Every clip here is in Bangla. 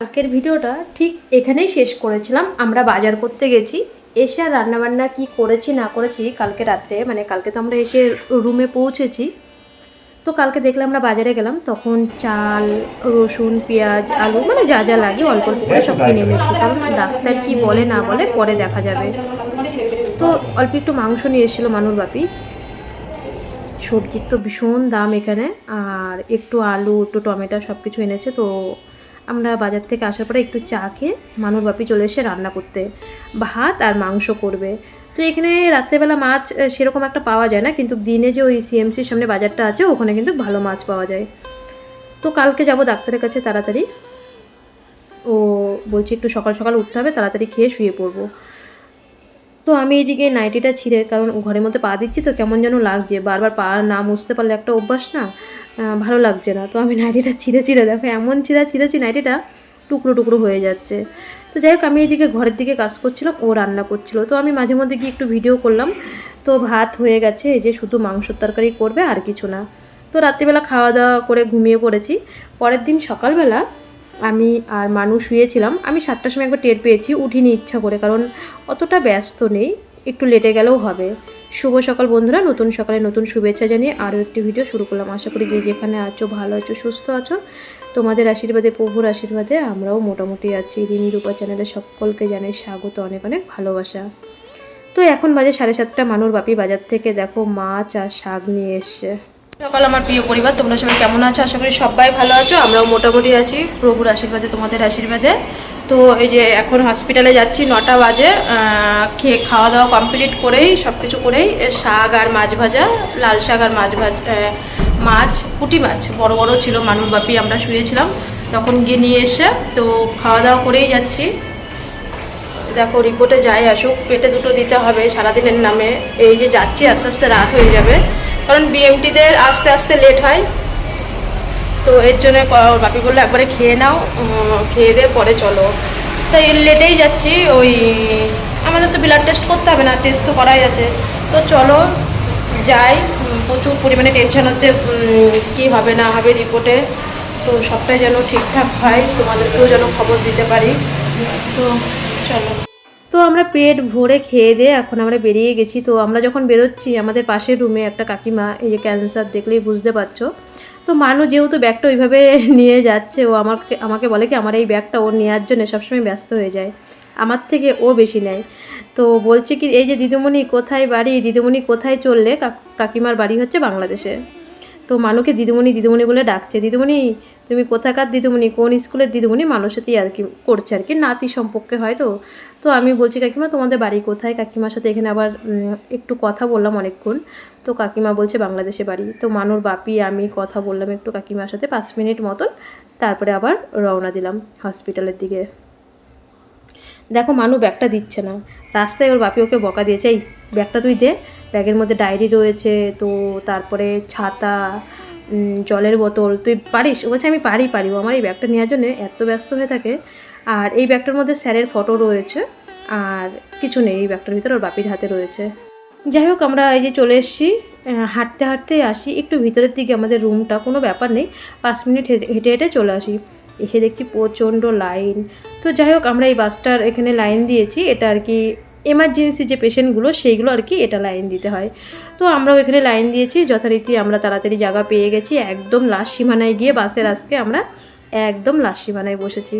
কালকের ভিডিওটা ঠিক এখানেই শেষ করেছিলাম। আমরা বাজার করতে গেছি। এসে আর রান্নাবান্না কি করেছি, না করেছি, কালকে রাত্রে মানে কালকে তো আমরা এসে রুমে পৌঁছেছি। তো কালকে দেখলাম আমরা বাজারে গেলাম, তখন চাল, রসুন, পেঁয়াজ, আলু মানে যা যা লাগে অল্প অল্প করে সব কিনে নিয়েছি। কারণ ডাক্তার কি বলে, না বলে পরে দেখা যাবে। তো অল্প একটু মাংস নিয়ে এসেছিল মানুর বাপি। সবজির তো ভীষণ দাম এখানে, আর একটু আলু, একটু টমেটো সব কিছু এনেছে, তো আমরা বাজার থেকে আসার পরে একটু চা খেয়ে মানুর বাপি চলে এসে রান্না করতে। ভাত আর মাংস করবে। তো এখানে রাত্রেবেলা মাছ সেরকম একটা পাওয়া যায় না, কিন্তু দিনে যে ওই সিএমসির সামনে বাজারটা আছে, ওখানে কিন্তু ভালো মাছ পাওয়া যায়। তো কালকে যাব ডাক্তারের কাছে তাড়াতাড়ি। ও বলছে একটু সকাল সকাল উঠতে হবে, তাড়াতাড়ি খেয়ে শুয়ে পড়ব। তো আমি এইদিকে নাইটিটা ছিঁড়ে, কারণ ঘরের মধ্যে পা দিচ্ছি তো কেমন যেন লাগছে। বারবার পা না মুছতে পারলে একটা অভ্যাস না ভালো লাগছে না। তো আমি নাইটিটা ছিঁড়ে ছিঁড়ে দেখো, এমন ছিঁড়া ছিঁড়েছি নাইটিটা টুকরো টুকরো হয়ে যাচ্ছে। তো যাই হোক, আমি এইদিকে ঘরের দিকে কাজ করছিলাম, ও রান্না করছিল। তো আমি মাঝে মধ্যে গিয়ে একটু ভিডিও করলাম। তো ভাত হয়ে গেছে, এই যে শুধু মাংসর তরকারি করবে আর কিছু না। তো রাত্রিবেলা খাওয়া দাওয়া করে ঘুমিয়ে পড়েছি। পরের দিন সকালবেলা আমি আর মানুষ শুয়েছিলাম, আমি সাতটার সময় একবার টের পেয়েছি, উঠিনি ইচ্ছা করে, কারণ অতটা ব্যস্ত নেই, একটু লেটে গেলেও হবে। শুভ সকাল বন্ধুরা, নতুন সকালে নতুন শুভেচ্ছা জানিয়ে আরও একটি ভিডিও শুরু করলাম। আশা করি যে যেখানে আছো, ভালো আছো, সুস্থ আছো, তোমাদের আশীর্বাদে, প্রভুর আশীর্বাদে আমরাও মোটামুটি আছি। রিমি রূপা চ্যানেলে সকলকে জানাই স্বাগত, অনেক অনেক ভালোবাসা। তো এখন বাজে সাড়ে সাতটা, মানুর বাপি বাজার থেকে দেখো মাছ আর শাক নিয়ে এসছে। সকাল, আমার প্রিয় পরিবার, তোমরা সবাই কেমন আছো? আশা করি সবাই ভালো আছো। আমরাও মোটামুটি আছি, প্রভুর আশীর্বাদে, তোমাদের আশীর্বাদে। তো এই যে এখন হসপিটালে যাচ্ছি, নটা বাজে খেয়ে খাওয়া দাওয়া কমপ্লিট করেই সব কিছু করেই শাক আর মাছ ভাজা, লাল শাক আর মাছ ভাজ মাছ, পুঁটি মাছ। বড় বড় ছিল মানুষ বাপি আমরা শুয়েছিলাম। তখন গিয়ে নিয়ে এসে, তো খাওয়া দাওয়া করেই যাচ্ছি। দেখো রিপোর্টে যাই আসুক, পেটে দুটো দিতে হবে, সারাদিনের নামে। এই যে যাচ্ছি, আস্তে আস্তে রাত হয়ে যাবে। কারণ বিএমটিদের আস্তে আস্তে লেট হয়। তো এর জন্য বাপি বলল একবারে খেয়ে নাও খেয়ে দিয়ে পরে চলো। তাই লেটেই যাচ্ছি, ওই, আমাদের তো ব্লাড টেস্ট করতে হবে না টেস্ট তো করাই আছে। তো চলো, যাই প্রচুর পরিমাণে টেনশন হচ্ছে কি হবে না হবে রিপোর্টে তো সবটাই যেন ঠিকঠাক হয়, তোমাদেরকেও যেন খবর দিতে পারি। তো চলো। তো আমরা পেট ভরে খেয়ে দিয়ে এখন আমরা বেরিয়ে গেছি। তো আমরা যখন বেরোচ্ছি, আমাদের পাশের রুমে একটা কাকিমা, এই যে ক্যান্সার দেখলেই বুঝতে পারছ। তো মানু যেহেতু ব্যাগটা ওইভাবে নিয়ে যাচ্ছে, ও আমাকে আমাকে বলে কি, আমার এই ব্যাগটা ও নেওয়ার জন্য সবসময় ব্যস্ত হয়ে যায়। আমার থেকে ও বেশি নেয়। তো বলছে কি, এই যে দিদিমণি, কোথায় বাড়ি? দিদিমণি কোথায় চললে? কাকিমার বাড়ি হচ্ছে বাংলাদেশে। তো মানুকে দিদিমণি দিদিমণি বলে ডাকছে, দিদিমণি, তুমি কোথাকার দিদিমণি? কোন স্কুলের দিদিমণি? মানুষের সাথেই আর কি করছে আর কি, নাতি সম্পর্কে হয় তো তো আমি বলছি, কাকিমা, তোমাদের বাড়ি কোথায়? কাকিমার সাথে এখানে আবার একটু কথা বললাম অনেকক্ষণ। তো কাকিমা বলছে, বাংলাদেশে বাড়ি। তো মানুর বাপি, আমি কথা বললাম একটু কাকিমার সাথে পাঁচ মিনিট মতন। তারপরে আবার রওনা দিলাম হসপিটালের দিকে। দেখো, মানু ব্যাগটা দিচ্ছে না। রাস্তায় ওর বাপি ওকে বকা দিয়েছে, এই ব্যাগটা তুই দে। ব্যাগের মধ্যে ডায়েরি রয়েছে, তো তারপরে ছাতা জলের বোতল। তুই পারিস? ও বলছে, আমি পারি পারি। আমার এই ব্যাগটা নেওয়ার জন্য এত ব্যস্ত হয়ে থাকে। আর এই ব্যাগটার মধ্যে স্যারের ফটো রয়েছে। আর কিছু নেই, এই ব্যাগটার ভিতরে ওর বাপির হাতে রয়েছে। যাই হোক, আমরা এই যে চলে এসেছি হাঁটতে হাঁটতে আসি। একটু ভিতরের দিকে আমাদের রুমটা কোনো ব্যাপার নেই। পাঁচ মিনিট হেঁটে হেঁটে চলে আসি। এসে দেখছি প্রচণ্ড লাইন। তো যাই হোক, আমরা এই বাসটার এখানে লাইন দিয়েছি। এটা আর কি এমার্জেন্সি যে পেশেন্টগুলো সেইগুলো আর কি এটা লাইন দিতে হয়। তো আমরাও এখানে লাইন দিয়েছি, যথারীতি আমরা তাড়াতাড়ি জায়গা পেয়ে গেছি, একদম লাস্ট সীমানায় গিয়ে বাসের আজকে আমরা একদম লাস্ট সীমানায় বসেছি।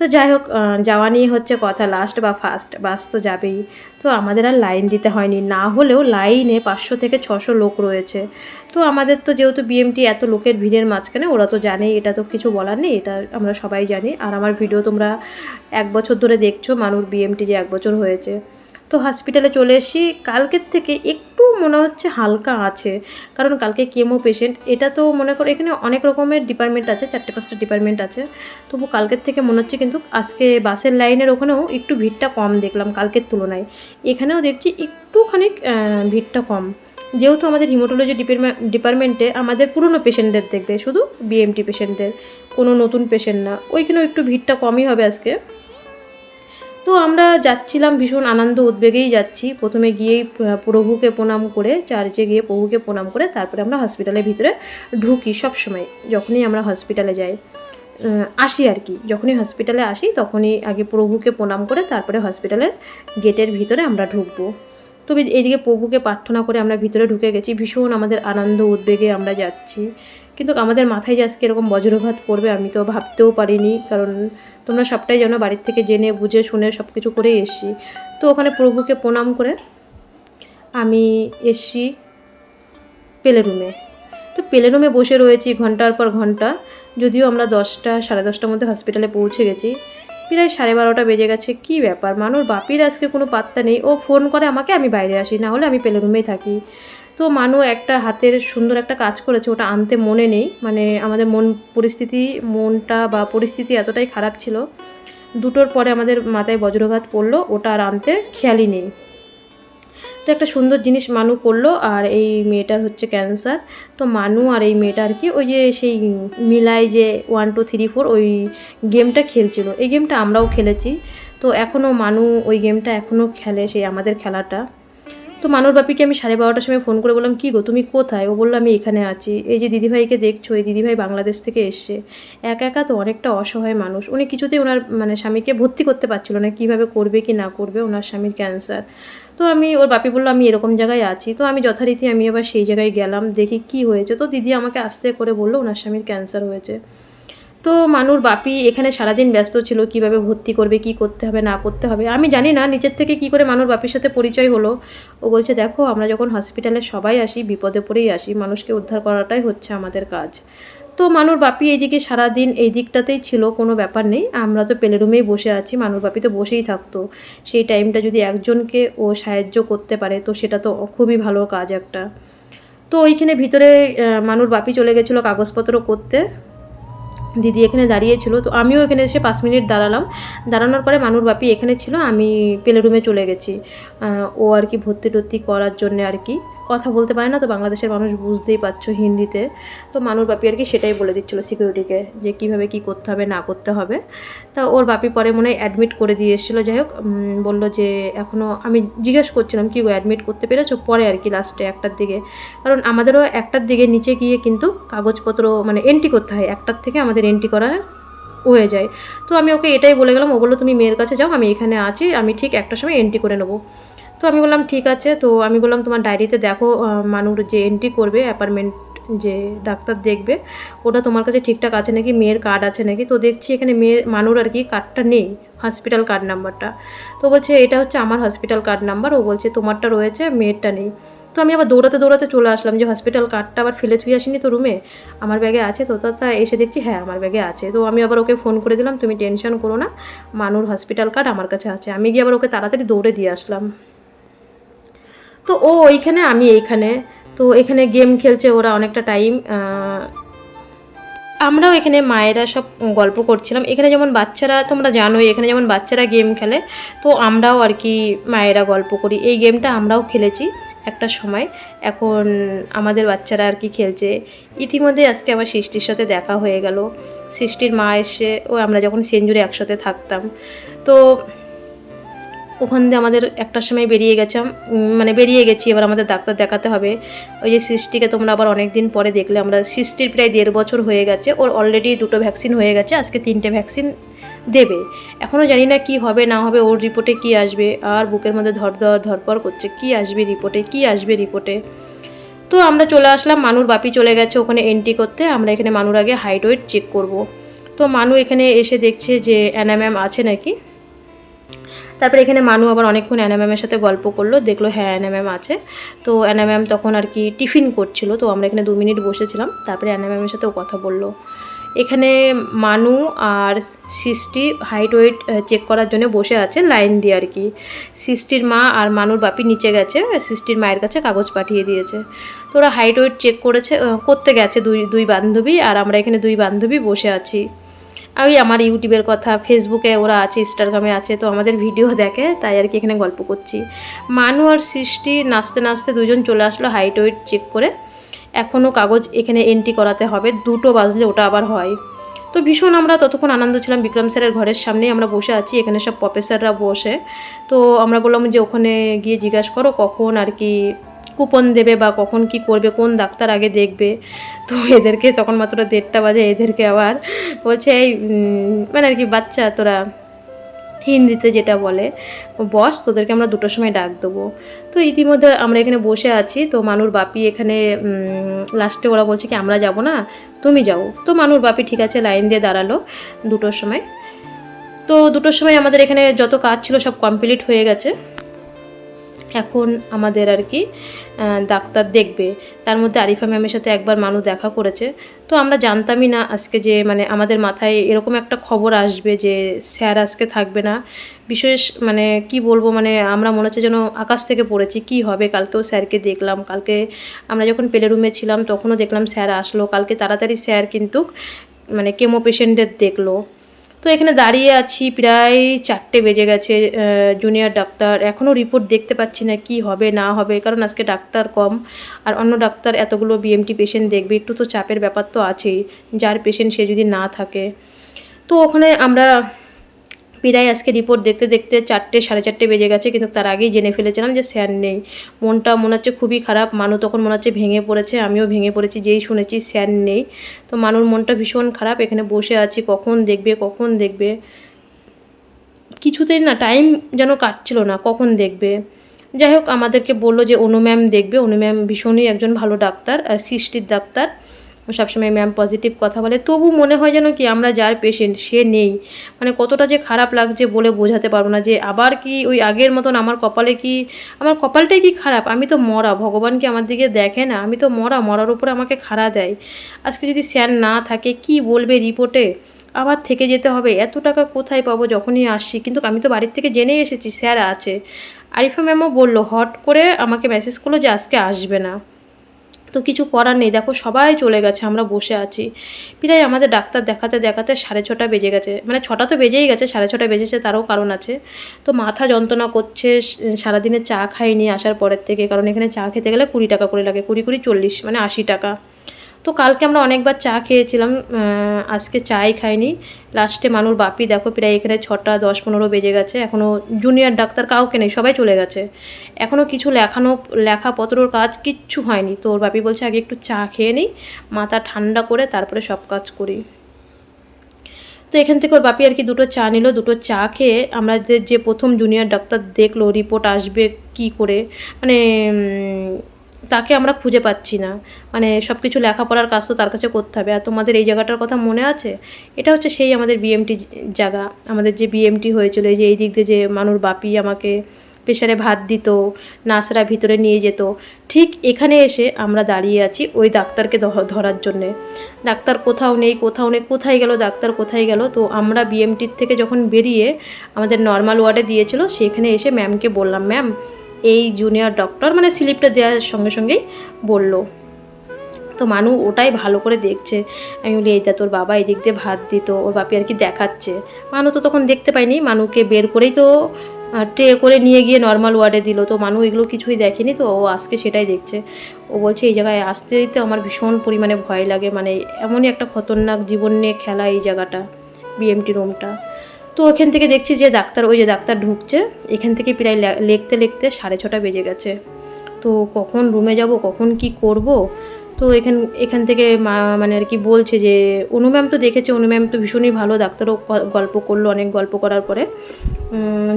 তো যাই হোক যাওয়া নিয়ে হচ্ছে কথা লাস্ট বা ফার্স্ট বাস তো যাবেই। তো আমাদের আর লাইন দিতে হয়নি, না হলেও লাইনে পাঁচশো থেকে ছশো লোক রয়েছে। তো আমাদের তো যেহেতু বিএমটি এত লোকের ভিড়ের মাঝখানে, ওরা তো জানে, এটা তো কিছু বলার নেই, এটা আমরা সবাই জানি। আর আমার ভিডিও তোমরা এক বছর ধরে দেখছ মানুষ বিএমটি যে এক বছর হয়েছে। তো হসপিটালে চলে এসেছি। কালকের থেকে একটু মনে হচ্ছে হালকা আছে। কারণ কালকে কেমো পেশেন্ট এটা তো মনে করো এখানে অনেক রকমের ডিপার্টমেন্ট আছে, চারটে পাঁচটা ডিপার্টমেন্ট আছে। তবু কালকের থেকে মনে হচ্ছে কিন্তু আজকে বাসের লাইনের ওখানেও একটু ভিড়টা কম দেখলাম কালকের তুলনায়। এখানেও দেখছি একটুখানি ভিড়টা কম। যেহেতু আমাদের হিমোটোলজি ডিপার্টমেন্টে আমাদের পুরনো পেশেন্টদের দেখবে, শুধু বিএমটি পেশেন্টদের কোনো নতুন পেশেন্ট না। ওইখানেও একটু ভিড়টা কমই হবে আজকে। তো আমরা যাচ্ছিলাম, ভীষণ আনন্দ উদ্বেগেই যাচ্ছি। প্রথমে গিয়েই প্রভুকে প্রণাম করে, চার্চে গিয়ে প্রভুকে প্রণাম করে, তারপরে আমরা হসপিটালের ভিতরে ঢুকি সব সময় যখনই আমরা হসপিটালে যাই। আসি আর কি, যখনই হসপিটালে আসি, তখনই আগে প্রভুকে প্রণাম করে, তারপরে হসপিটালের গেটের ভিতরে আমরা ঢুকবো। তবে এইদিকে প্রভুকে প্রার্থনা করে আমরা ভিতরে ঢুকে গেছি, ভীষণ আমাদের আনন্দ উদ্বেগে আমরা যাচ্ছি। কিন্তু আমাদের মাথায় যে আজকে এরকম বজ্রঘাত করবে, আমি তো ভাবতেও পারিনি। কারণ তোমরা সবটাই জানো, বাড়ির থেকে জেনে, বুঝে, শুনে সব কিছু করেই এসছি। তো ওখানে প্রভুকে প্রণাম করে আমি এসছি পেলে রুমে তো পেলে রুমে বসে রয়েছি ঘণ্টার পর ঘণ্টা। যদিও আমরা দশটা, সাড়ে দশটার মধ্যে হসপিটালে পৌঁছে গেছি। প্রায় সাড়ে বারোটা বেজে গেছে, কি ব্যাপার? মানুষ বাপির আজকে কোনো পাত্তা নেই। ও ফোন করে, আমাকে আমি বাইরে আসি, না হলে আমি পেলে রুমেই থাকি। তো মানু একটা হাতের সুন্দর একটা কাজ করেছে, ওটা আনতে মনে নেই। মানে আমাদের মন পরিস্থিতি, মনটা বা পরিস্থিতি এতটাই খারাপ ছিল। দুটোর পরে আমাদের মাথায় বজ্রঘাত পড়ল, ওটা আর আনতে খেয়ালই নেই। তো একটা সুন্দর জিনিস মানু করল, আর এই মেয়েটার হচ্ছে ক্যান্সার। তো মানু আর এই মেয়েটা আর কি, ওই যে সেই মিলাই যে ওয়ান টু থ্রি ফোর ওই গেমটা খেলছিল। এই গেমটা আমরাও খেলেছি। তো এখনও মানু ওই গেমটা এখনও খেলে, সেই আমাদের খেলাটা। তো মানুর বাপিকে আমি সাড়ে বারোটার সময় ফোন করে বললাম, কী গো, তুমি কোথায়? ও বলল, আমি এখানে আছি। এই যে দিদিভাইকে দেখছ, এই দিদিভাই বাংলাদেশ থেকে এসছে। একা একা তো অনেকটা অসহায় মানুষ। উনি কিছুতেই ওনার মানে স্বামীকে ভর্তি করতে পারছিল না, কীভাবে করবে, কি না করবে, ওনার স্বামীর ক্যান্সার তো আমি, ওর বাপি বলল, আমি এরকম জায়গায় আছি। তো আমি যথারীতি আমি আবার সেই জায়গায় গেলাম, দেখি কি হয়েছে। তো দিদি আমাকে আস্তে করে বলল, ওনার স্বামীর ক্যান্সার হয়েছে। তো মানুর বাপি এখানে সারাদিন ব্যস্ত ছিল, কীভাবে ভর্তি করবে, কি করতে হবে, না করতে হবে। আমি জানি না নিচের থেকে কি করে মানুর বাপির সাথে পরিচয় হলো। ও বলছে, দেখো, আমরা যখন হসপিটালে সবাই আসি, বিপদে পড়েই আসি, মানুষকে উদ্ধার করাটাই হচ্ছে আমাদের কাজ। তো মানুর বাপি এইদিকে সারাদিন এই দিকটাতেই ছিল, কোনো ব্যাপার নেই। আমরা তো পেলে রুমেই বসে আছি, মানুর বাপি তো বসেই থাকতো। সেই টাইমটা যদি একজনকে ও সাহায্য করতে পারে, তো সেটা তো খুবই ভালো কাজ একটা। তো ওইখানে ভিতরে মানুর বাপি চলে গেছিল কাগজপত্র করতে। দিদি এখানে দাঁড়িয়েছিল তো আমিও এখানে এসে পাঁচ মিনিট দাঁড়ালাম। দাঁড়ানোর পরে মানুর বাপি এখানে ছিল, আমি পেলে রুমে চলে গেছি। ও আর কি ভর্তি টর্তি করার জন্য আর কি। কথা বলতে পারে না, তো বাংলাদেশের মানুষ বুঝতেই পারছ হিন্দিতে। তো মানুর বাপি আর কি সেটাই বলে দিচ্ছিল সিকিউরিটিকে যে কীভাবে কি করতে হবে, না করতে হবে। তা ওর বাপি পরে মনে হয় অ্যাডমিট করে দিয়ে এসেছিল। যাই হোক বলল যে এখনও আমি জিজ্ঞেস করছিলাম, কি অ্যাডমিট করতে পেরেছ? পরে আর কি লাস্টে একটার দিকে। কারণ আমাদেরও একটার দিকে নিচে গিয়ে কিন্তু কাগজপত্র মানে এন্ট্রি করতে হয়। একটার থেকে আমাদের এন্ট্রি করা হয়ে যায়। তো আমি ওকে এটাই বলে গেলাম, ও বলল, তুমি মেয়ের কাছে যাও, আমি এখানে আছি, আমি ঠিক একটা সময় এন্ট্রি করে নেব। তো আমি বললাম, ঠিক আছে। তো আমি বললাম, তোমার ডায়েরিতে দেখো মানুর যে এন্ট্রি করবে অ্যাপার্টমেন্ট যে ডাক্তার দেখবে, ওটা তোমার কাছে ঠিকঠাক আছে নাকি? মেয়ের কার্ড আছে নাকি? তো দেখছি এখানে মেয়ের মানুর আর কি কার্ডটা নেই হসপিটাল কার্ড নাম্বারটা তো বলছে, এটা হচ্ছে আমার হসপিটাল কার্ড নাম্বার ও বলছে, তোমারটা রয়েছে, মেয়েরটা নেই। তো আমি আবার দৌড়াতে দৌড়াতে চলে আসলাম যে হসপিটাল কার্ডটা আবার ফেলে থুয়ে আসিনি তো রুমে আমার ব্যাগে আছে তো, তা এসে দেখছি হ্যাঁ আমার ব্যাগে আছে। তো আমি আবার ওকে ফোন করে দিলাম, তুমি টেনশন করো না, মানুর হসপিটাল কার্ড আমার কাছে আছে। আমি গিয়ে আবার ওকে তাড়াতাড়ি দৌড়ে দিয়ে আসলাম। তো ও ওইখানে, আমি এইখানে। তো এখানে গেম খেলছে ওরা অনেকটা টাইম আমরাও এখানে মায়েরা সব গল্প করছিলাম। এখানে যেমন বাচ্চারা, তোমরা জানোই, এখানে যেমন বাচ্চারা গেম খেলে, তো আমরাও আর কি মায়েরা গল্প করি। এই গেমটা আমরাও খেলেছি একটা সময়। এখন আমাদের বাচ্চারা আর কি খেলছে। ইতিমধ্যে আজকে আমার সৃষ্টির সাথে দেখা হয়ে গেল। সৃষ্টির মা এসে, ও আমরা যখন সেঞ্জুরি একসাথে থাকতাম। তো ওখান দিয়ে আমাদের একটার সময় বেরিয়ে গেছিলাম উম, মানে বেরিয়ে গেছি এবার আমাদের ডাক্তার দেখাতে হবে। ওই যে সৃষ্টিকে তোমরা আবার অনেক দিন পরে দেখলে আমরা সৃষ্টির প্রায় দেড় বছর হয়ে গেছে ওর অলরেডি দুটো ভ্যাকসিন হয়ে গেছে আজকে তিনটে ভ্যাকসিন দেবে। এখনও জানি না কি হবে না হবে ওর রিপোর্টে কি আসবে আর বুকের মধ্যে ধর ধর ধরপর করছে কি আসবে রিপোর্টে কি আসবে রিপোর্টে তো আমরা চলে আসলাম মানুর বাপি চলে গেছে ওখানে এন্ট্রি করতে আমরা এখানে মানুর আগে হাইট ওয়েট চেক করব। তো মানু এখানে এসে দেখছে যে অ্যানাম্যাম আছে নাকি? তারপরে এখানে মানু আবার অনেকক্ষণ অ্যানা ম্যামের সাথে গল্প করল, দেখল হ্যাঁ অ্যানা ম্যাম আছে। তো অ্যানা ম্যাম তখন আর কি টিফিন করছিল, তো আমরা এখানে দু মিনিট বসেছিলাম, তারপরে অ্যানা ম্যামের সাথেও কথা বলল। এখানে মানু আর সৃষ্টি হাইট ওয়েট চেক করার জন্য বসে আছে লাইন দিয়ে আর কি। সৃষ্টির মা আর মানুর বাপি নিচে গেছে, সৃষ্টির মায়ের কাছে কাগজ পাঠিয়ে দিয়েছে। তো ওরা হাইট ওয়েট চেক করেছে করতে গেছে দুই দুই বান্ধবী, আর আমরা এখানে দুই বান্ধবী বসে আছি। ওই আমার ইউটিউবের কথা, ফেসবুকে ওরা আছে, ইনস্টাগ্রামে আছে, তো আমাদের ভিডিও দেখে, তাই আর কি এখানে গল্প করছি। মানু আর সৃষ্টি নাচতে নাচতে দুজন চলে আসলো হাইট ওয়েট চেক করে। এখনও কাগজ এখানে এন্ট্রি করাতে হবে, দুটো বাজলে ওটা আবার হয়। তো ভীষণ আমরা ততক্ষণ আনন্দ ছিলাম বিক্রম স্যারের ঘরের সামনেই, আমরা বসে আছি, এখানে সব প্রফেসররা বসে। তো আমরা বললাম যে, ওখানে গিয়ে জিজ্ঞাসা করো কখন আর কি কুপন দেবে বা কখন কি করবে, কোন ডাক্তার আগে দেখবে। তো এদেরকে তখন মাত্র দেড়টা বাজে, এদেরকে আবার বলছে, এই মানে আর কি বাচ্চা, তোরা হিন্দিতে যেটা বলে, বস, তোদেরকে আমরা দুটোর সময় ডাক দেবো। তো ইতিমধ্যে আমরা এখানে বসে আছি। তো মানুর বাপি এখানে লাস্টে ওরা বলছে কি, আমরা যাব না, তুমি যাও। তো মানুর বাপি ঠিক আছে, লাইন দিয়ে দাঁড়াল দুটোর সময়। তো দুটোর সময় আমাদের এখানে যত কাজ ছিল সব কমপ্লিট হয়ে গেছে। এখন আমাদের আর কি ডাক্তার দেখবে। তার মধ্যে আরিফা ম্যামের সাথে একবার মানুষ দেখা করেছে। তো আমরা জানতামই না আজকে যে মানে আমাদের মাথায় এরকম একটা খবর আসবে যে, স্যার আজকে থাকবে না। বিশেষ মানে কি বলব মানে আমরা মনে হচ্ছে যেন আকাশ থেকে পড়েছি। কি হবে? কালকেও স্যারকে দেখলাম। কালকে আমরা যখন পেলে রুমে ছিলাম, তখনও দেখলাম স্যার আসলো। কালকে তাড়াতাড়ি স্যার কিন্তু মানে কেমো পেশেন্টদের দেখল। তো এখানে দাঁড়িয়ে আছি, প্রায় চারটে বেজে গেছে জুনিয়র ডাক্তার। এখনও রিপোর্ট দেখতে পাচ্ছি না কি হবে, না হবে, কারণ আজকে ডাক্তার কম। আর অন্য ডাক্তার এতগুলো বিএমটি পেশেন্ট দেখবে, একটু তো চাপের ব্যাপার তো আছেই, যার পেশেন্ট সে যদি না থাকে। তো ওখানে আমরা প্রায় আজকে রিপোর্ট দেখতে দেখতে চারটে, সাড়ে চারটে বেজে গেছে, কিন্তু তার আগেই জেনে ফেলেছিলাম যে স্যার নেই। মনটা মনে হচ্ছে খুবই খারাপ, মানু তখন মনে হচ্ছে ভেঙে পড়েছে, আমিও ভেঙে পড়েছি, যেই শুনেছি স্যার নেই। তো মানুর মনটা ভীষণ খারাপ, এখানে বসে আছি, কখন দেখবে কখন দেখবে? কিছুতেই না টাইম যেন কাটছিল না, কখন দেখবে? যাই হোক, আমাদেরকে বলল যে, অনু ম্যাম দেখবে, অনু ম্যাম ভীষণই একজন ভালো ডাক্তার সৃষ্টির ডাক্তার। সবসময় ম্যাম পজিটিভ কথা বলে। তবু মনে হয় যেন কি আমরা যার পেশেন্ট সে নেই। মানে কতটা যে খারাপ লাগছে বলে বোঝাতে পারব না যে আবার কি ওই আগের মতন আমার কপালে কি, আমার কপালটাই কি খারাপ? আমি তো মরা, ভগবান কি আমার দিকে দেখে না? আমি তো মরা, মরার উপরে আমাকে খাড়া দেয়। আজকে যদি স্যার না থাকে, কি বলবে রিপোর্টে আবার থেকে যেতে হবে। এত টাকা কোথায় পাবো যখনই আসছি? কিন্তু আমি তো বাড়ির থেকে জেনেই এসেছি, স্যার আছে। আরিফা ম্যামও বলল, হট করে আমাকে মেসেজ করল যে আজকে আসবে না। তো কিছু করার নেই। দেখো, সবাই চলে গেছে, আমরা বসে আছি। প্রায় আমাদের ডাক্তার দেখাতে দেখাতে সাড়ে ছটা বেজে গেছে। মানে ছটা তো বেজেই গেছে, সাড়ে ছটা বেজেছে, তারও কারণ আছে। তো মাথা যন্ত্রণা করছে, সারাদিনে চা খাইনি আসার পরের থেকে, কারণ এখানে চা খেতে গেলে কুড়ি টাকা করে লাগে, কুড়ি কুড়ি চল্লিশ মানে আশি টাকা। তো কালকে আমরা অনেকবার চা খেয়েছিলাম আজকে চাই খাইনি। লাস্টে মানুর বাপি দেখো প্রায় এখানে ছটা দশ পনেরো বেজে গেছে এখনও জুনিয়র ডাক্তার কাউকে নেই, সবাই চলে গেছে। এখনও কিছু লেখানো, লেখাপত্রর কাজ কিচ্ছু হয়নি। তো ওর বাপি বলছে, আগে একটু চা খেয়ে নিই মাথা ঠান্ডা করে তারপরে সব কাজ করি। তো এখান থেকে ওর বাপি আর কি দুটো চা নিল, দুটো চা খেয়ে আমাদের যে প্রথম জুনিয়র ডাক্তার দেখল রিপোর্ট আসবে কি করে মানে তাকে আমরা খুঁজে পাচ্ছি না। মানে সব কিছু লেখাপড়ার কাজ তো তার কাছে করতে হবে। আর তোমাদের এই জায়গাটার কথা মনে আছে? এটা হচ্ছে সেই আমাদের বিএমটি জায়গা। আমাদের যে বিএমটি হয়েছিল, এই যে এই দিক দিয়ে যে মানুর বাপি আমাকে প্রেশারে ভাত দিত নার্সরা ভিতরে নিয়ে যেত। ঠিক এখানে এসে আমরা দাঁড়িয়ে আছি ওই ডাক্তারকে ধরার জন্যে। ডাক্তার কোথাও নেই কোথাও নেই, কোথায় গেল, ডাক্তার কোথায় গেল? তো আমরা বিএমটির থেকে যখন বেরিয়ে আমাদের নর্মাল ওয়ার্ডে দিয়েছিল, সেখানে এসে ম্যামকে বললাম ম্যাম এই জুনিয়র ডক্টর মানে স্লিপটা দেওয়ার সঙ্গে সঙ্গেই বলল। তো মানু ওটাই ভালো করে দেখছে। আমি বলি, এইটা তোর বাবা এদিক দিয়ে ভাত দিত, ওর বাপি আর কি দেখাচ্ছে। মানু তো তখন দেখতে পাইনি মানুকে বের করেই তো ট্রে করে নিয়ে গিয়ে নর্মাল ওয়ার্ডে দিল। তো মানু এগুলো কিছুই দেখেনি, তো ও আজকে সেটাই দেখছে। ও বলছে, এই জায়গায় আসতে দিতে আমার ভীষণ পরিমাণে ভয় লাগে। মানে এমনই একটা খতরনাক জীবন নিয়ে খেলা এই জায়গাটা বিএমটি রুমটা তো ওখান থেকে দেখছি যে ডাক্তার, ওই যে ডাক্তার ঢুকছে। এখান থেকে প্রায় লেখতে লেখতে সাড়ে ছটা বেজে গেছে। তো কখন রুমে যাব, কখন কি করব? তো এখান এখান থেকে মানে আর কি বলছে যে, অনু ম্যাম তো দেখেছে, অনু ম্যাম তো ভীষণই ভালো, ডাক্তারও গল্প করল, অনেক গল্প করার পরে।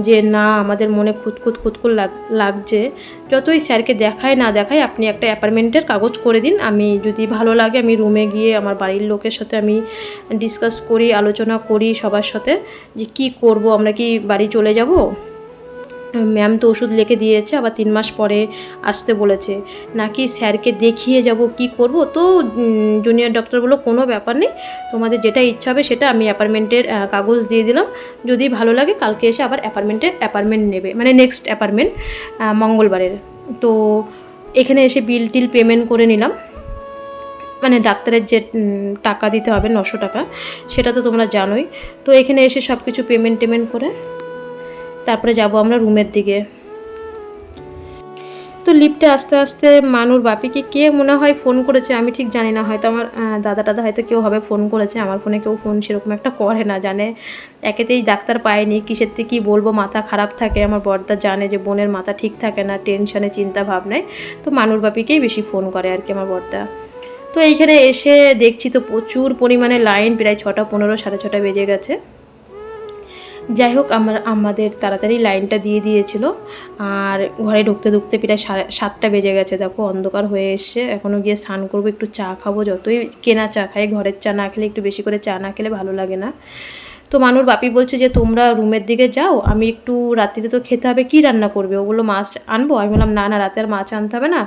যে না, আমাদের মনে খুঁতখুত খুঁতখুত লাগ, লাগছে। যতই স্যারকে দেখায় না দেখায় আপনি একটা অ্যাপার্টমেন্টের কাগজ করে দিন। আমি যদি ভালো লাগে, আমি রুমে গিয়ে আমার বাড়ির লোকের সাথে আমি ডিসকাস করি, আলোচনা করি সবার সাথে যে কি করব, আমরা কি বাড়ি চলে যাব? ম্যাম তো ওষুধ লিখে দিয়েছে, আবার তিন মাস পরে আসতে বলেছে। নাকি স্যারকে দেখিয়ে যাব, কি করব? তো জুনিয়র ডক্টর বলল, কোনো ব্যাপার নেই, তোমাদের যেটা ইচ্ছা হবে সেটা আমি অ্যাপার্টমেন্টের কাগজ দিয়ে দিলাম। যদি ভালো লাগে, কালকে এসে আবার অ্যাপার্টমেন্টে অ্যাপার্টমেন্ট নেবে মানে নেক্সট অ্যাপার্টমেন্ট মঙ্গলবারের। তো, এখানে এসে বিল টিল পেমেন্ট করে নিলাম। মানে ডাক্তারের যে টাকা দিতে হবে, নশো টাকা, সেটা তো তোমরা জানোই। তো এখানে এসে সব কিছু পেমেন্ট টেমেন্ট করে তারপরে যাব আমরা রুমের দিকে। তো লিফটে আস্তে আস্তে মানুর বাপিকে কে মনে হয় ফোন করেছে আমি ঠিক জানি না, হয়তো আমার দাদা টাদা হয়তো কেউ হবে ফোন করেছে, আমার ফোনে কেউ ফোন সেরকম একটা করে না, জানে। একেতেই ডাক্তার পায়নি, কিসের থেকে কী বলব, মাথা খারাপ থাকে, আমার বর্দা জানে যে বোনের মাথা ঠিক থাকে না, টেনশনে চিন্তা ভাবনায় তো মানুর বাপিকেই বেশি ফোন করে আর কি আমার বর্দা। তো এইখানে এসে দেখছি তো প্রচুর পরিমাণে লাইন, প্রায় ছটা পনেরো, সাড়ে ছটা বেজে গেছে। যাই হোক আমার, আমাদের তাড়াতাড়ি লাইনটা দিয়ে দিয়েছিল। আর ঘরে ঢুকতে ঢুকতে প্রায় সাতটা বেজে গেছে। দেখো, অন্ধকার হয়ে এসছে। এখনও গিয়ে স্নান করব, একটু চা খাব। যতই কেনা চা খাই, ঘরের চা না খেলে, একটু বেশি করে চা না খেলে ভালো লাগে না। তো মানুর বাপি বলছে যে, তোমরা রুমের দিকে যাও, আমি একটু রাত্রিতে তো খেতে হবে, কি রান্না করবে? ওগুলো মাছ আনব। আমি বললাম, না না, রাতে আর মাছ আনতে হবে না,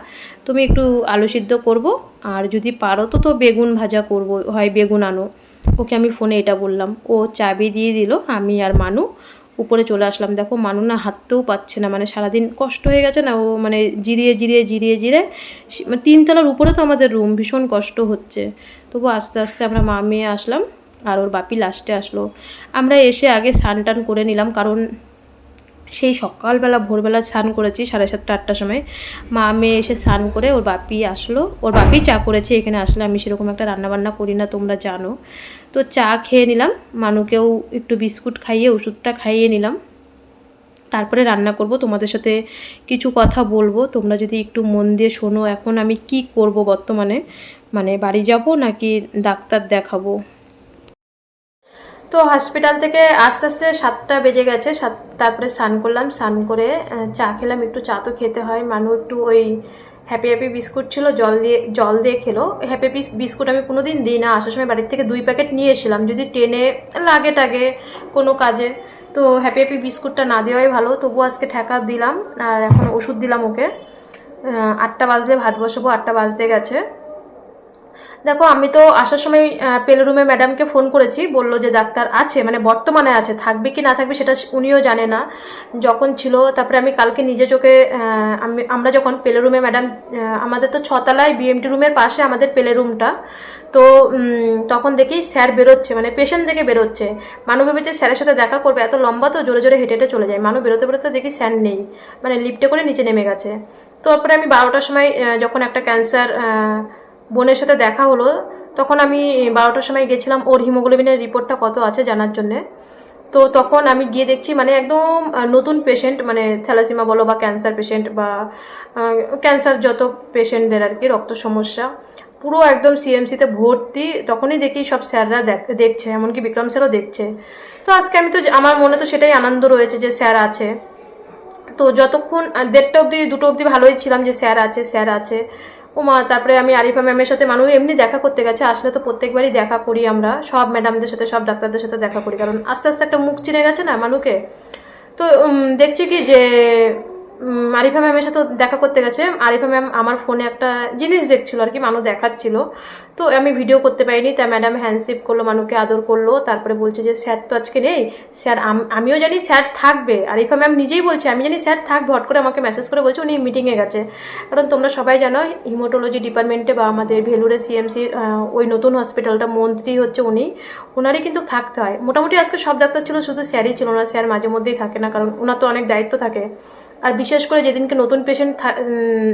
তুমি একটু আলু সিদ্ধ করব, আর যদি পারো তো তো বেগুন ভাজা করব, হয় বেগুন আনো। ওকে আমি ফোনে এটা বললাম। ও চাবি দিয়ে দিল, আমি আর মানু উপরে চলে আসলাম। দেখো, মানু না হাঁটতেও পাচ্ছে না মানে সারাদিন কষ্ট হয়ে গেছে না, ও মানে জিরিয়ে জিরিয়ে জিরিয়ে জিরে মানে তিনতলার উপরে তো আমাদের রুম, ভীষণ কষ্ট হচ্ছে। তবু আস্তে আস্তে আমরা মা মেয়ে আসলাম। আর ওর বাপি লাস্টে আসলো। আমরা এসে আগে স্নান টান করে নিলাম, কারণ সেই সকালবেলা, ভোরবেলা স্নান করেছি সাড়ে সাতটা, আটটার সময়। মা, মেয়ে এসে স্নান করে ওর বাপি আসলো। ওর বাপি চা করেছে, এখানে আসলে আমি সেরকম একটা রান্নাবান্না করি না, তোমরা জানো। তো চা খেয়ে নিলাম, মানুকেও একটু বিস্কুট খাইয়ে, ওষুধটা খাইয়ে নিলাম। তারপরে রান্না করব, তোমাদের সাথে কিছু কথা বলব। তোমরা যদি একটু মন দিয়ে শোনো, এখন আমি কি করব বর্তমানে? মানে বাড়ি যাব নাকি ডাক্তার দেখাবো? তো হসপিটাল থেকে আস্তে আস্তে সাতটা বেজে গেছে। সাত, তারপরে স্নান করলাম। স্নান করে চা খেলাম। একটু চা তো খেতে হয়। মানু একটু ওই হ্যাপি হ্যাপি বিস্কুট ছিল, জল দিয়ে জল দিয়ে খেলো। হ্যাপি হ্যাপি বিস্কুট আমি কোনো দিন দিই না। আসার সময় বাড়ির থেকে দুই প্যাকেট নিয়ে এসেছিলাম। যদি ট্রেনে লাগে টাগে কোনো কাজে। তো হ্যাপি হ্যাপি বিস্কুটটা না দেওয়াই ভালো। তবু আজকে ঠেকা দিলাম। আর এখন ওষুধ দিলাম ওকে। আটটা বাজলে ভাত বসাবো। আটটা বাজতে গেছে। দেখো, আমি তো আসার সময় পেলে রুমে ম্যাডামকে ফোন করেছি, বলল যে ডাক্তার আছে মানে বর্তমানে আছে, থাকবে কি না থাকবে সেটা উনিও জানে না। যখন ছিল, তারপরে আমি কালকে নিজে চোখে আমি, আমরা যখন পেলে রুমে ম্যাডাম আমাদের তো ছতলায় বিএমটি রুমের পাশে আমাদের পেলে রুমটা তো তখন দেখি স্যার বেরোচ্ছে মানে পেশেন্ট থেকে বেরোচ্ছে। মানু ভেবেছে স্যারের সাথে দেখা করবে, এত লম্বা তো জোরে জোরে হেঁটে হেঁটে চলে যায়। মানু বেরোতে বেরোতে দেখি স্যার নেই মানে লিফটে করে নিচে নেমে গেছে। তারপরে আমি বারোটার সময় যখন একটা ক্যান্সার বোনের সাথে দেখা হলো, তখন আমি বারোটার সময় গেছিলাম, ওর হিমোগ্লোবিনের রিপোর্টটা কত আছে জানার জন্যে। তো তখন আমি গিয়ে দেখছি মানে একদম নতুন পেশেন্ট মানে থ্যালাসিমা বলো বা ক্যান্সার পেশেন্ট বা ক্যান্সার যত পেশেন্টদের আর কি, রক্ত সমস্যা, পুরো একদম সিএমসিতে ভর্তি, তখনই দেখি সব স্যাররা দেখ- দেখছে, এমনকি বিক্রম স্যারও দেখছে। তো আজকে আমি তো, আমার মনে তো সেটাই আনন্দ রয়েছে যে স্যার আছে। তো যতক্ষণ দেড়টা অবধি, দুটো অবধি ভালোই ছিলাম যে স্যার আছে স্যার আছে। ওমা, তারপরে আমি আরিফা ম্যামের সাথে মানুষ এমনি দেখা করতে গেছে। আসলে তো প্রত্যেকবারই দেখা করি আমরা। সব ম্যাডামদের সাথে, সব ডাক্তারদের সাথে দেখা করি। কারণ আস্তে আস্তে একটা মুখ চিনে গেছে না মানুকে? তো দেখছি কি যে আরিফা ম্যামের সাথে দেখা করতে গেছে। আরিফা ম্যাম আমার ফোনে একটা জিনিস দেখছিল আর কি, মানু দেখাচ্ছিল। তো আমি ভিডিও করতে পারিনি তা ম্যাডাম হ্যান্ডশিপ করল, মানুকে আদর করল, তারপরে বলছে যে স্যার তো আজকে নেই স্যার আম- আমিও জানি স্যার থাকবে। আর আরিফা ম্যাম নিজেই বলছে, আমি জানি স্যার থাকবে। হট করে আমাকে মেসেজ করে বলছে, উনি মিটিংয়ে গেছে। কারণ তোমরা সবাই জানো হিমোটোলজি ডিপার্টমেন্টে বা আমাদের ভেলুরে সিএমসি ওই নতুন হসপিটালটা মন্ত্রী হচ্ছে উনি। ওনারই কিন্তু থাকতে হয়। মোটামুটি আজকে সব ডাক্তার ছিল, শুধু স্যারই ছিল না স্যার মাঝে মধ্যেই থাকে না, কারণ ওনার তো অনেক দায়িত্ব থাকে। আর বিশেষ করে যেদিনকে নতুন পেশেন্ট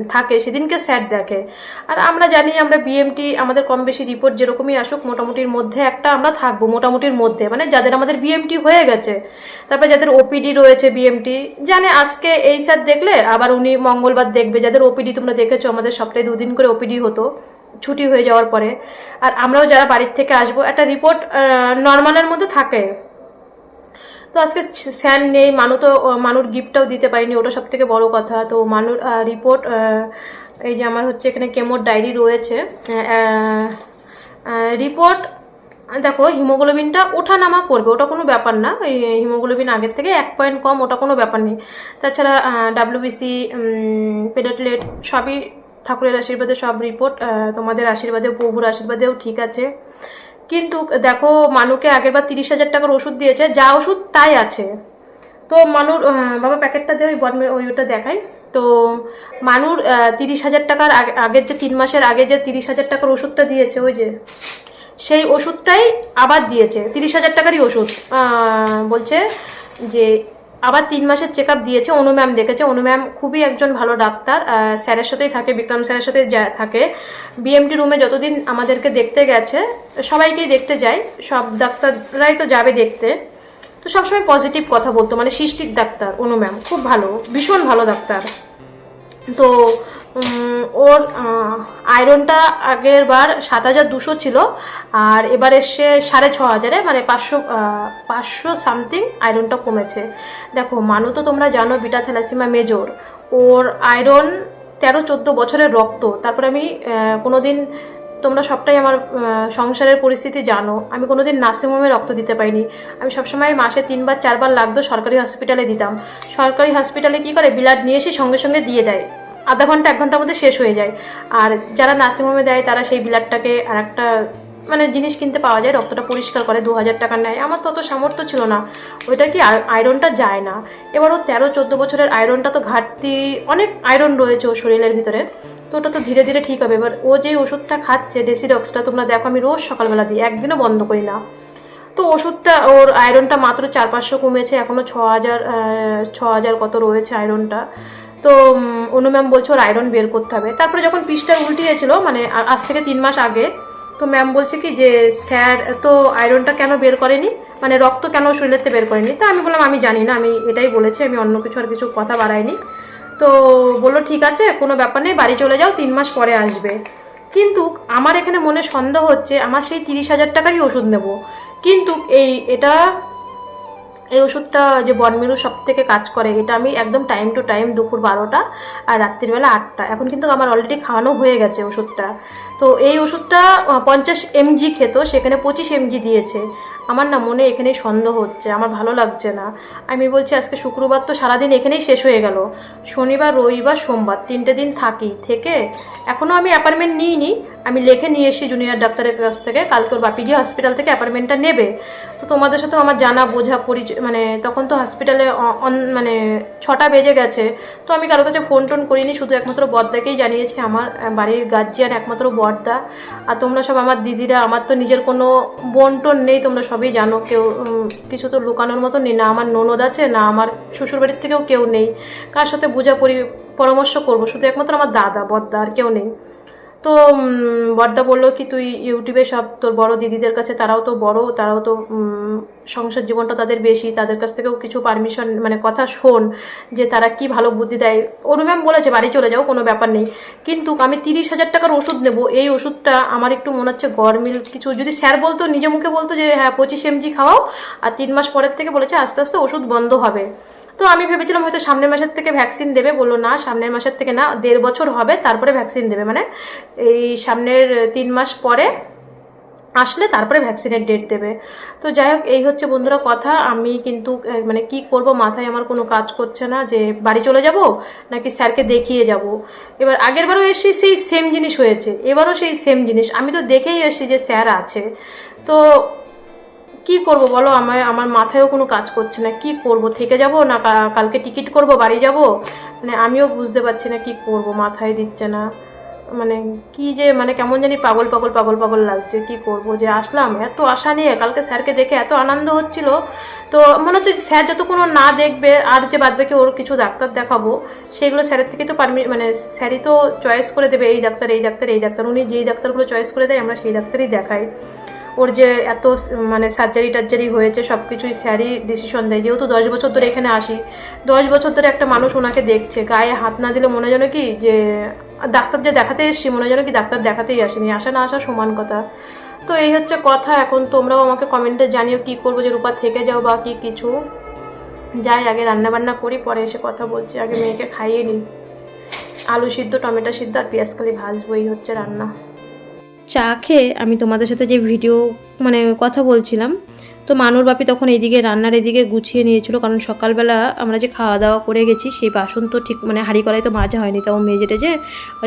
থাকে, সেদিনকে স্যার দেখে। আর আমরা জানি, আমরা বিএমটি আমাদের কম বেশি রিপোর্ট যেরকমই আসুক, মোটামুটির মধ্যে একটা আমরা থাকব, মোটামুটির মধ্যে। মানে যাদের আমাদের বিএমটি হয়ে গেছে, তারপরে যাদের ওপিডি রয়েছে বিএমটি জানে আজকে এই স্যার দেখলে, আবার উনি মঙ্গলবার দেখবে। যাদের ওপিডি তোমরা দেখেছ, আমাদের সপ্তাহে দুদিন করে ওপিডি হতো, ছুটি হয়ে যাওয়ার পরে। আর আমরাও যারা বাড়ির থেকে আসব, একটা রিপোর্ট নর্মালের মধ্যে থাকে। তো আজকে স্যার নেই, মানু তো, মানুর গিফটটাও দিতে পারিনি, ওটা সব থেকে বড় কথা। তো মানুর রিপোর্ট এই যে আমার হচ্ছে এখানে কেমোর ডায়েরি রয়েছে। রিপোর্ট দেখো, হিমোগ্লোবিনটা ওঠা নামা করবে, ওটা কোনো ব্যাপার না। ওই হিমোগ্লোবিন আগের থেকে এক পয়েন্ট কম, ওটা কোনো ব্যাপার নেই। তাছাড়া ডাব্লিউবিসি পেডাটলেট সবই ঠাকুরের আশীর্বাদে সব রিপোর্ট তোমাদের আশীর্বাদে, প্রভুর আশীর্বাদেও ঠিক আছে। কিন্তু দেখো, মানুকে আগেরবার তিরিশ হাজার টাকার ওষুধ দিয়েছে, যা ওষুধ তাই আছে। তো মানুর বাবা প্যাকেটটা দিয়ে ওই বদমে ওই ওটা দেখাই। তো মানুর তিরিশ হাজার টাকার আগে- আগের যে তিন মাসের আগে যে তিরিশ হাজার টাকার ওষুধটা দিয়েছে, ওই যে সেই ওষুধটাই আবার দিয়েছে, তিরিশ হাজার টাকারই ওষুধ বলছে যে আবার তিন মাসের চেক দিয়েছে, অনু ম্যাম দেখেছে, অনু ম্যাম খুবই একজন ভালো ডাক্তার স্যারের সাথেই থাকে, বিক্রম স্যারের সাথে যা- থাকে। বিএমটি রুমে যতদিন আমাদেরকে দেখতে গেছে, সবাইকেই দেখতে যায়, সব ডাক্তাররাই তো যাবে দেখতে। তো সবসময় পজিটিভ কথা বলতো মানে সৃষ্টির ডাক্তার অনু ম্যাম খুব ভালো ভীষণ ভালো ডাক্তার। তো ওর আয়রনটা আগের বার সাত হাজার দুশো ছিল আর এবার এসে সাড়ে ছ হাজারে মানে পাঁচশো পাঁচশো সামথিং আয়রনটা কমেছে। দেখো মানু তো তোমরা জানো বিটা থ্যালাসিমা মেজর ওর আয়রন তেরো চোদ্দ বছরের রক্ত তারপর আমি আহ, কোনোদিন তোমরা সবটাই আমার সংসারের পরিস্থিতি জানো। আমি কোনো কোনোদিন নার্সিংহোমে রক্ত দিতে পাইনি আমি সবসময় মাসে তিনবার, চারবার লাগতো সরকারি হসপিটালে দিতাম। সরকারি হসপিটালে কী করে? ব্লাড নিয়ে এসে সঙ্গে সঙ্গে দিয়ে দেয়। আধা ঘণ্টা, এক ঘণ্টার মধ্যে শেষ হয়ে যায়। আর যারা নার্সিংহোমে দেয়, তারা সেই ব্লাডটাকে আর একটা মানে জিনিস কিনতে পাওয়া যায়। রক্তটা পরিষ্কার করে দু হাজার টাকা নেয়। আমার তো অত সামর্থ্য ছিল না। ওইটা কি আয়রনটা যায় না। এবারও তেরো, চোদ্দ বছরের আয়রনটা তো ঘাটতি, অনেক আয়রন রয়েছে ওর শরীরের ভিতরে। তো ওটা তো ধীরে ধীরে ঠিক হবে। এবার ও যে ওষুধটা খাচ্ছে ডেসিডক্সটা তোমরা দেখো আমি রোজ সকালবেলা দিই, একদিনও বন্ধ করি না। তো ওষুধটা, ওর আয়রনটা মাত্র চার পাঁচশো কমেছে এখনও ছ হাজার ছ হাজার কত রয়েছে আয়রনটা তো অনু ম্যাম বলছে ওর আয়রন বের করতে হবে। তারপরে যখন পিসটা উল্টিয়েছিল মানে আজ থেকে তিন মাস আগে, তো ম্যাম বলছে কি যে, স্যার, তো আয়রনটা কেন বের করেনি? মানে রক্ত কেন শরীরেতে বের করেনি? তা আমি বললাম, আমি জানি না, আমি এটাই বলেছি, আমি অন্য কিছু আর কিছু কথা বাড়াইনি। তো বলল, ঠিক আছে, কোনো ব্যাপার নেই, বাড়ি চলে যাও, তিন মাস পরে আসবে। কিন্তু আমার এখানে মনে সন্দেহ হচ্ছে, আমার সেই তিরিশ হাজার টাকারই ওষুধ নেব। কিন্তু এই, এটা, এই ওষুধটা যে বনমেরু সব থেকে কাজ করে, এটা আমি একদম টাইম টু টাইম দুপুর বারোটা আর রাত্রিবেলা আটটা। এখন কিন্তু আমার অলরেডি খাওয়ানো হয়ে গেছে ওষুধটা। তো এই ওষুধটা পঞ্চাশ এমজি খেত, সেখানে পঁচিশ এমজি দিয়েছে। আমার না মনে এখানেই সন্দেহ হচ্ছে, আমার ভালো লাগছে না। আমি বলছি, আজকে শুক্রবার তো সারাদিন এখানেই শেষ হয়ে গেল। শনিবার, রবিবার, সোমবার, তিনটে দিন থাকি, থেকে এখনও আমি অ্যাপার্টমেন্ট নিইনি। আমি লেখে নিয়ে এসেছি জুনিয়র ডাক্তারের কাছ থেকে, কালকে ওর বাপিজি হসপিটাল থেকে অ্যাপার্টমেন্টটা নেবে। তো তোমাদের সাথেও আমার জানা, বোঝা, পরিচয় মানে তখন তো হসপিটালে মানে ছটা বেজে গেছে। তো আমি কারোর কাছে ফোন টোন করিনি, শুধু একমাত্র বর্দাকেই জানিয়েছি, আমার বাড়ির গার্জিয়ান একমাত্র বর্দা। আর তোমরা সব আমার দিদিরা, আমার তো নিজের কোনো বোন টোন নেই, তোমরা সবই জানো, কেউ কিছু তো লুকানোর মতো নেই, না আমার ননদ আছে, না আমার শ্বশুরবাড়ির থেকেও কেউ নেই। কার সাথে বোঝা পরি, পরামর্শ করব? শুধু একমাত্র আমার দাদা, বদ্দা, আর কেউ নেই। তো বড়দা বলল কি, তুই ইউটিউবে সব তোর বড় দিদিদের কাছে, তারাও তো বড়, তারাও তো সংসার জীবনটা তাদের বেশি, তাদের কাছ থেকেও কিছু পারমিশন মানে কথা শোন, যে তারা কি ভালো বুদ্ধি দেয়। অনু ম্যাম বলেছে, বাড়ি চলে যাও, কোনো ব্যাপার নেই। কিন্তু আমি তিরিশ হাজার টাকার ওষুধ নেব, এই ওষুধটা আমার একটু মনে হচ্ছে গরমিল কিছু, যদি স্যার বলতো, নিজে মুখে বলতো যে হ্যাঁ পঁচিশ এমজি খাওয়াও। আর তিন মাস পরের থেকে বলেছে, আস্তে আস্তে ওষুধ বন্ধ হবে। তো আমি ভেবেছিলাম হয়তো সামনের মাসের থেকে ভ্যাকসিন দেবে, বলল, না, সামনের মাসের থেকে না, দেড় বছর হবে, তারপরে ভ্যাকসিন দেবে। মানে এই সামনের তিন মাস পরে আসলে তারপরে ভ্যাকসিনের ডেট দেবে। তো যাই হোক, এই হচ্ছে বন্ধুরা কথা। আমি কিন্তু মানে কি করব, মাথায় আমার কোনো কাজ করছে না যে বাড়ি চলে যাব নাকি স্যারকে দেখিয়ে যাব। এবার আগের বারও এসে সেই সেম জিনিস হয়েছে। এবারও সেই সেম জিনিস। আমি তো দেখেই এসেছি যে স্যার আছে। তো কি করব বলো? আমার আমার মাথায়ও কোনো কাজ করছে না। কি করব? থেকে যাব না কালকে টিকিট করব, বাড়ি যাব? মানে আমিও বুঝতে পারছি না কি করব। মাথায় দিচ্ছে না। মানে কি যে মানে কেমন জানি পাগল পাগল পাগল পাগল লাগছে, কি করব? যে আসলাম, এত আশা নিয়ে কালকে স্যারকে দেখে এত আনন্দ হচ্ছিল। তো মনে হচ্ছে স্যার যতক্ষণ না দেখবে, আর যে বাদ বাকি ওর কিছু ডাক্তার দেখাবো, সেগুলো স্যারের থেকে তো পারমি মানে স্যারই তো চয়েস করে দেবে, এই ডাক্তার এই ডাক্তার এই ডাক্তার। উনি যেই ডাক্তারগুলো চয়েস করে দেয়, আমরা সেই ডাক্তারই দেখাই। ওর যে এত মানে সার্জারি টার্জারি হয়েছে সব কিছুই স্যারই ডিসিশন দেয়। যেহেতু দশ বছর ধরে এখানে আসি, দশ বছর ধরে একটা মানুষ ওনাকে দেখছে, গায়ে হাত না দিলে মনে যেন কি, যে ডাক্তার যে দেখাতে এসছি, মনে যেন কি ডাক্তার দেখাতেই আসেনি। আসা না আসা সমান কথা। তো এই হচ্ছে কথা। এখন তোমরাও আমাকে কমেন্টে জানিও কি করব, যে রূপা থেকে যাও বা কি কিছু। যাই, আগে রান্না বান্না করি, পরে এসে কথা বলছি। আগে মেয়েকে খাইয়ে নিই। আলু সিদ্ধ, টমেটো সিদ্ধ আর পেঁয়াজ খালি ভাজবো, এই হচ্ছে রান্না। চা খেয়ে আমি তোমাদের সাথে যে ভিডিও মানে কথা বলছিলাম তো মানুর বাপি তখন এইদিকে রান্নার এদিকে গুছিয়ে নিয়েছিল, কারণ সকালবেলা আমরা যে খাওয়া দাওয়া করে গেছি, সেই বাসন তো ঠিক মানে হাঁড়ি কড়াই তো মাজা হয়নি, তাও মেজেটে যে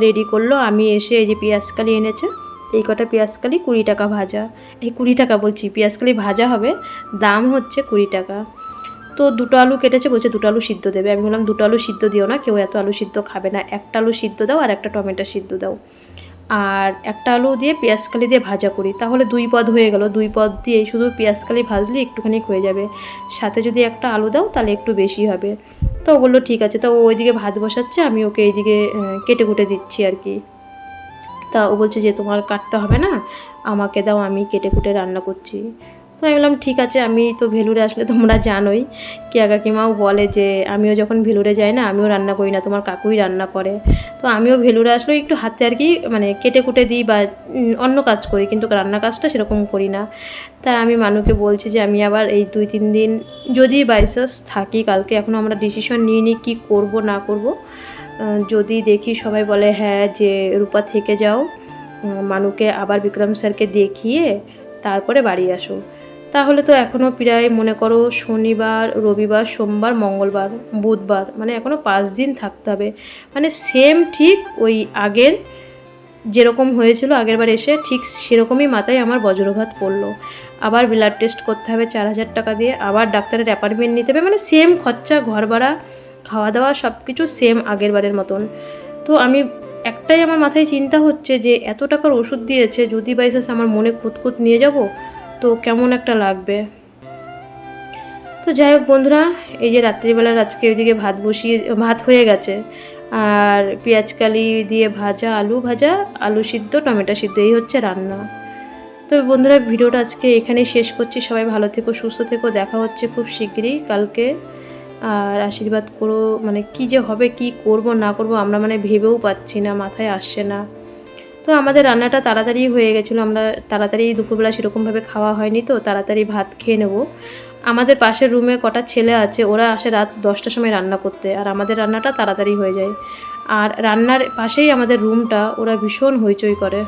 রেডি করল, আমি এসে এই যে পেঁয়াজকালি এনেছে, এই কটা পেঁয়াজকালি কুড়ি টাকা ভাজা। এই কুড়ি টাকা বলছি পেঁয়াজকালি ভাজা হবে, দাম হচ্ছে কুড়ি টাকা। তো দুটো আলু কেটেছে, বলছে দুটো আলু সিদ্ধ দেবে, আমি বললাম দুটো আলু সিদ্ধ দিও না, কেউ এত আলু সিদ্ধ খাবে না, একটা আলু সিদ্ধ দাও আর একটা টমেটো সিদ্ধ দাও। আর একটা আলু দিয়ে পেঁয়াজকালি দিয়ে ভাজা করি। তাহলে দুই পদ হয়ে গেল। দুই পদ দিয়ে শুধু পেঁয়াজকালি ভাজলে একটুখানি হয়ে যাবে। সাথে যদি একটা আলু দাও, তাহলে একটু বেশি হবে। তো ও বলল, ঠিক আছে। তো ও ওইদিকে ভাত বসাচ্ছে, আমি ওকে এইদিকে কেটে কুটে দিচ্ছি আর কি। তা ও বলছে যে, তোমার কাটতে হবে না। আমাকে দাও, আমি কেটে কুটে রান্না করছি। তো আমি বললাম, ঠিক আছে, আমি তো ভেলুরে আসলে তোমরা জানোই। কেয়া কাকিমাও বলে যে, আমিও যখন ভেলুরে যাই না, আমিও রান্না করি না, তোমার কাকুই রান্না করে। তো আমিও ভেলুরে আসলেও একটু হাতে আর কি মানে কেটে কুটে দিই বা অন্য কাজ করি, কিন্তু রান্না কাজটা সেরকম করি না। তা আমি মানুকে বলছি যে, আমি আবার এই দুই তিন দিন যদি বাইচান্স থাকি, কালকে এখনও আমরা ডিসিশন নিয়ে নিই কী করব, না করব যদি দেখি সবাই বলে হ্যাঁ যে রূপা থেকে যাও মানুকে আবার বিক্রম স্যারকে দেখিয়ে তারপরে বাড়ি আসো। তাহলে তো এখনও প্রায় মনে করো শনিবার, রবিবার, সোমবার, মঙ্গলবার, বুধবার মানে এখনও পাঁচ দিন থাকতে হবে। মানে সেম ঠিক ওই আগের যেরকম হয়েছিল, আগেরবার এসে ঠিক সেরকমই মাথায় আমার বজ্রঘাত পড়ল। আবার ব্লাড টেস্ট করতে হবে চার হাজার টাকা দিয়ে, আবার ডাক্তারের অ্যাপয়েন্টমেন্ট নিতে হবে মানে সেম খরচা ঘর ভাড়া খাওয়া দাওয়া সব কিছু সেম আগের বারের মতন। তো আমি একটাই আমার মাথায় চিন্তা হচ্ছে যে এত টাকার ওষুধ দিয়েছে, যদি বাইচান্স আমার মনে খুঁতখুত নিয়ে যাব তো কেমন একটা লাগবে? তো যাই হোক বন্ধুরা, এই যে রাত্রিবেলার আজকে ওইদিকে ভাত বসিয়ে, ভাত হয়ে গেছে। আর পেঁয়াজকালি দিয়ে ভাজা, আলু ভাজা, আলু সিদ্ধ, টমেটো সিদ্ধ, এই হচ্ছে রান্না। তো বন্ধুরা, ভিডিওটা আজকে এখানে শেষ করছি। সবাই ভালো থেকো, সুস্থ থেকো, দেখা হচ্ছে খুব শিগগিরই কালকে। আর আশীর্বাদ করো মানে কি যে হবে, কি করব, না করব আমরা মানে ভেবেও পাচ্ছি না, মাথায় আসছে না। তো আমাদের রান্নাটা তাড়াতাড়ি হয়ে গেছিল, আমরা তাড়াতাড়ি দুপুরবেলা সেরকমভাবে খাওয়া হয়নি তো, তাড়াতাড়ি ভাত খেয়ে নেব। আমাদের পাশের রুমে কটা ছেলে আছে, ওরা আসে রাত দশটার সময় রান্না করতে, আর আমাদের রান্নাটা তাড়াতাড়ি হয়ে যায়। আর রান্নার পাশেই আমাদের রুমটা, ওরা ভীষণ হইচই করে।